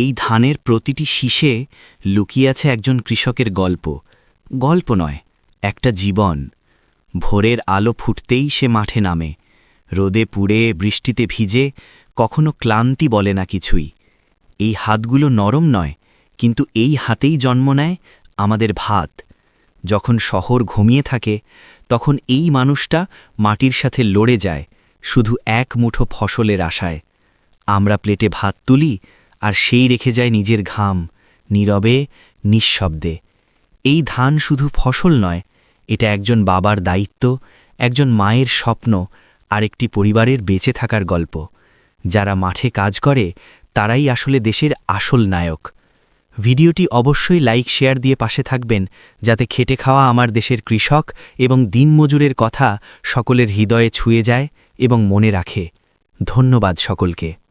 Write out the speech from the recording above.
এই ধানের প্রতিটি শীষে লুকিয়ে আছে একজন কৃষকের গল্প। গল্প নয়, একটা জীবন। ভোরের আলো ফুটতেই সে মাঠে নামে। রোদে পুড়ে, বৃষ্টিতে ভিজে, কখনো ক্লান্তি বলে না কিছুই। এই হাতগুলো নরম নয়, কিন্তু এই হাতেই জন্ম নেয় আমাদের ভাত। যখন শহর ঘুমিয়ে থাকে, তখন এই মানুষটা মাটির সাথে লড়ে যায়, শুধু এক মুঠো ফসলের আশায়। আমরা প্লেটে ভাত তুলি আর সেই রেখে যায় নিজের ঘাম, নীরবে, নিঃশব্দে। এই ধান শুধু ফসল নয়, এটা একজন বাবার দায়িত্ব, একজন মায়ের স্বপ্ন, আর একটি পরিবারের বেঁচে থাকার গল্প। যারা মাঠে কাজ করে, তারাই আসলে দেশের আসল নায়ক। ভিডিওটি অবশ্যই লাইক, শেয়ার দিয়ে পাশে থাকবেন, যাতে খেটে খাওয়া আমার দেশের কৃষক এবং দিনমজুরের কথা সকলের হৃদয়ে ছুঁয়ে যায় এবং মনে রাখে। ধন্যবাদ সকলকে।